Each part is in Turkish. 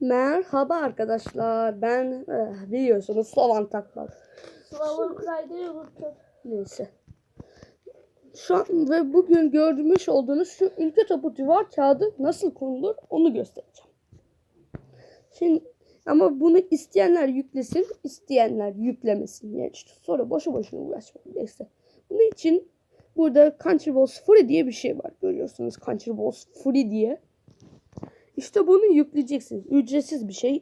Merhaba arkadaşlar. Ben eh, biliyorsunuz Slovan Taklar. Slavon Kray'da unuttum. Neyse. Şu an ve bugün görmüş olduğunuz şu ülke topu duvar kağıdı nasıl konulur onu göstereceğim. Şimdi ama bunu isteyenler yüklesin, isteyenler yüklemesin. Yani işte sonra boşu boşuna uğraşmayın. Neyse. Bunun için burada Country Balls Free diye bir şey var. Görüyorsunuz Country Balls Free diye. İşte bunu yükleyeceksiniz. Ücretsiz bir şey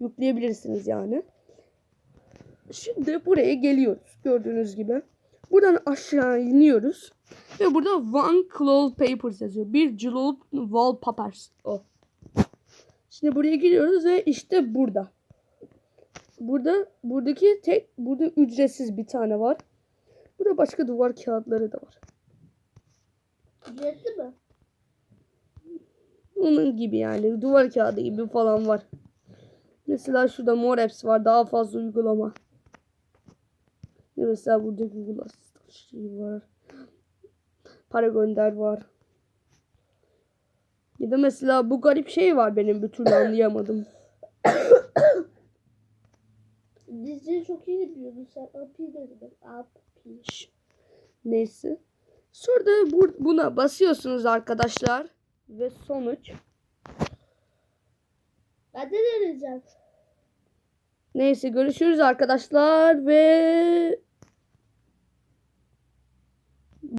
yükleyebilirsiniz yani. Şimdi buraya geliyoruz gördüğünüz gibi. Buradan aşağı iniyoruz. Ve burada one cloth papers yazıyor. Bir cloth wallpapers. O. Şimdi buraya giriyoruz ve işte burada. Burada buradaki tek burada ücretsiz bir tane var. Burada başka duvar kağıtları da var. Ücretli mi? Onun gibi yani duvar kağıdı gibi falan var. Mesela şurada More Apps var. Daha fazla uygulama. Mesela burada Google Asistan şey var. Para gönder var. Ya da mesela bu garip şey var benim bir türlü anlayamadım. Diziyi çok iyi biliyordun sen. Api dedim. Api. Neyse. Sonra bu, buna basıyorsunuz arkadaşlar. Ve sonuç. Ben de deneyeceğim. Neyse görüşürüz arkadaşlar ve